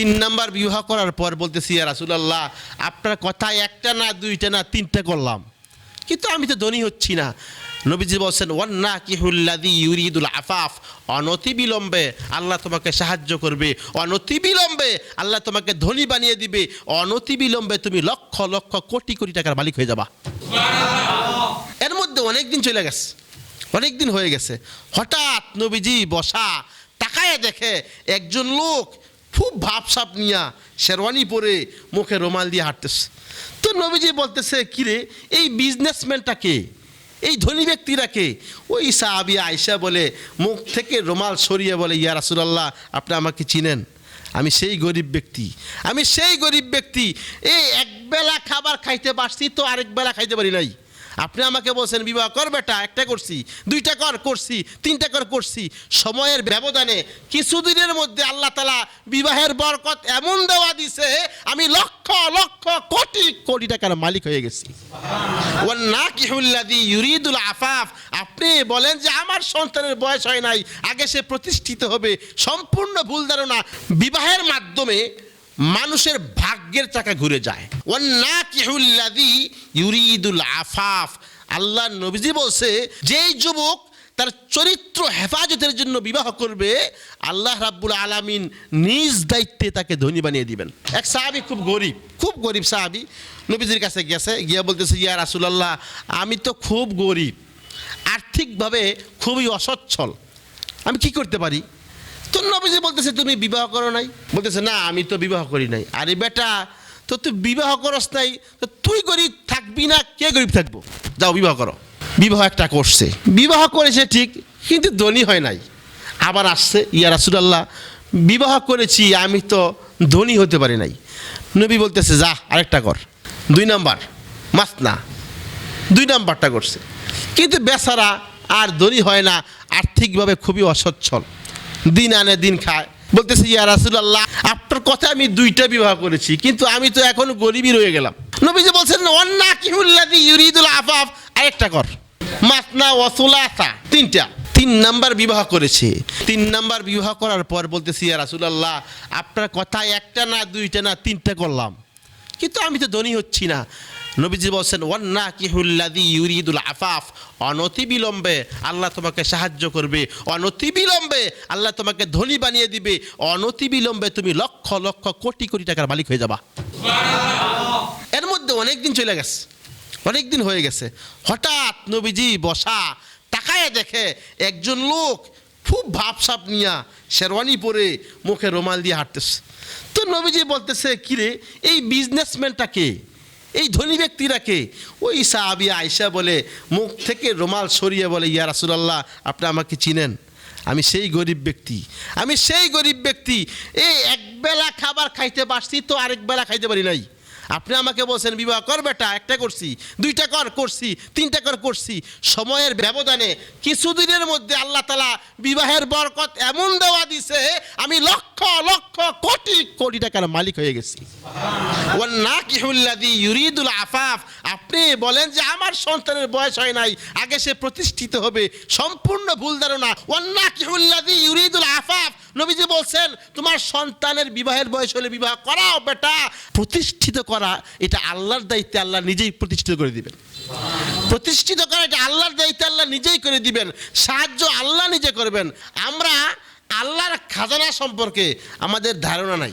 তিন নাম্বার বিবাহ করার পর বলতেছি ইয়া রাসুলাল্লাহ আপনার কথা একটা না দুইটা না তিনটা করলাম। কিন্তু আমি তো ধনী হচ্ছি না। নবীজি বলছেন ওয়ান্না কিহুল্লাদি ইউরিদুল আফাফ। অনতি বিলম্বে আল্লাহ তোমাকে সাহায্য করবে অনতি বিলম্বে আল্লাহ তোমাকে ধনী বানিয়ে দিবে অনতি বিলম্বে তুমি লক্ষ লক্ষ কোটি কোটি টাকার মালিক হয়ে যাবা। এর মধ্যে অনেক দিন চলে গেছে অনেক দিন হয়ে গেছে। হঠাৎ নবীজি বসা তাকায় দেখে একজন লোক খুব ভাবসাপ নিয়া শেরওয়ানি পরে মুখে রুমাল দিয়ে হাঁটতেছে। তো নবীজি বলতেছে কিরে এই বিজনেসম্যানটা কে? এই ধনী ব্যক্তিরা কে? ওই সাহাবি আয়সা বলে, মুখ থেকে রুমাল সরিয়ে বলে, ইয়া রাসুলাল্লাহ, আপনি আমাকে চিনেন। আমি সেই গরিব ব্যক্তি। আমি সেই গরিব ব্যক্তি। এই একবেলা খাবার খাইতে পারছি তো আরেক বেলা খাইতে পারি নাই? আপনি আমাকে বলছেন, বিবাহ কর বেটা, একটা করছি, দুইটা কর, করছি, তিনটা কর, করছি। সময়ের ব্যবধানে কিছুদিনের মধ্যে আল্লাহ তালা বিবাহের বরকত এমন দেওয়া দিছে, আমি লক্ষ লক্ষ, কোটি কোটি টাকার মালিক হয়ে গেছি। ইউরিদুল আফাফ, আপনি বলেন যে আমার সন্তানের বয়স হয় নাই, আগে সে প্রতিষ্ঠিত হবে, সম্পূর্ণ ভুল ধারণা। বিবাহের মাধ্যমে মানুষের ভাগ্যের চাকা ঘুরে যায়। ইউরিদুল আফাফ। আল্লাহ নবীজি বলছে, যেই যুবক তার চরিত্র হেফাজতের জন্য বিবাহ করবে, আল্লাহ রাব্বুল আলামিন নিজ দায়িত্বে তাকে ধনী বানিয়ে দিবেন। এক সাহাবি খুব গরিব খুব গরিব সাহাবি নবীজির কাছে গেছে, গিয়া বলতেছে, ইয়া রাসুলাল্লাহ, আমি তো খুব গরিব, আর্থিকভাবে খুবই অসচ্ছল, আমি কি করতে পারি? তো নবীজি বলতেছে, তুমি বিবাহ করো নাই? বলতেছে, না, আমি তো বিবাহ করি নাই। আরে বেটা, তো তুই বিবাহ করস নাই, তো তুই গরিব থাকবি না? কে গরিব থাকব? যাও, বিবাহ করো। বিবাহ একটা করছে। বিবাহ করেছে ঠিক, কিন্তু ধনী হয় নাই। আবার আসছে, ইয়া রাসুলাল্লাহ, বিবাহ করেছি, আমি তো ধনী হতে পারি নাই। নবী বলতেছে, যা, আরেকটা কর। দুই নাম্বার, মাসনা। দুই নাম্বারটা করছে। কিন্তু বেচারা আর ধনী হয় না, আর্থিকভাবে খুবই অসচ্ছল। দিন আনে, দিন খায়। বলতেছে, ইয়া রাসুলাল্লাহ, আপনার কথা আমি দুইটা বিবাহ করেছি, কিন্তু আমি তো এখন গরিবই রয়ে গেলাম। নবীজি বলছেন অন্না কিহুল্লাদি ইউরিদুল আফাফ। আরেকটা কর। মাসনা ওয়াসুলাসা তিনটা। তিন নাম্বার বিবাহ করেছে। তিন নাম্বার বিবাহ করার পর বলতেছি, ইয়া রাসুলাল্লাহ, আপনার কথা একটা না, দুইটা না, তিনটা করলাম। কিন্তু আমি তো ধনী হচ্ছি না। নবীজি বলছেন ওয়ান্না কিহুল্লাদি ইউরিদুল আফাফ। অনতি বিলম্বে আল্লাহ তোমাকে সাহায্য করবে অনতি বিলম্বে আল্লাহ তোমাকে ধনী বানিয়ে দিবে অনতি বিলম্বে তুমি লক্ষ লক্ষ কোটি কোটি টাকার মালিক হয়ে যাবা। এর মধ্যে অনেক দিন চলে গেছে অনেক দিন হয়ে গেছে। হঠাৎ নবীজি বসা তাকায় দেখে একজন লোক খুব ভাবসাপ নিয়া শেরওয়ানি পরে মুখে রুমাল দিয়ে হাঁটতেছে। তো নবীজি বলতেছে কিরে এই বিজনেসম্যানটা কে? এই ধনী ব্যক্তিরা কে ওই সাহাবি আয়সা বলে, মুখ থেকে রুমাল সরিয়ে বলে, ইয়া রাসুলাল্লাহ, আপনি আমাকে চিনেন। আমি সেই গরিব ব্যক্তি। আমি সেই গরিব ব্যক্তি। এই একবেলা খাবার খাইতে পারছি তো আরেক বেলা খাইতে পারি নাই। আপনি আমাকে বলছেন, বিবাহ কর বেটা, একটা করছি, দুইটা কর, করছি, তিনটা কর, করছি। সময়ের ব্যবধানে কিছুদিনের মধ্যে আল্লাহ তালা বিবাহের বরকত এমন দেওয়া দিছে, আমি লক্ষ লক্ষ, কোটি কোটি টাকার মালিক হয়ে গেছি। ওয়ান্নাকিহুল্লাযী ইউরিদুল আফাফ। আপনি বলেন যে আমার সন্তানের বয়স হয় নাই, আগে সে প্রতিষ্ঠিত হবে, সম্পূর্ণ ভুল ধারণা। ওয়ান্নাকিহুল্লাযী ইউরিদুল আফাফ। নবীজি বলছেন, তোমার সন্তানের বিবাহের বয়স হলে বিবাহ করাও বেটা, প্রতিষ্ঠিত করা, এটা আল্লাহর দায়িত্বে আল্লাহ নিজেই প্রতিষ্ঠিত করে দিবেন। প্রতিষ্ঠিত করা এটা আল্লাহর দায়িত্বে আল্লাহ নিজেই করে দিবেন, সাহায্য আল্লাহ নিজে করবেন। আমরা আল্লাহর খাজানা সম্পর্কে আমাদের ধারণা নাই।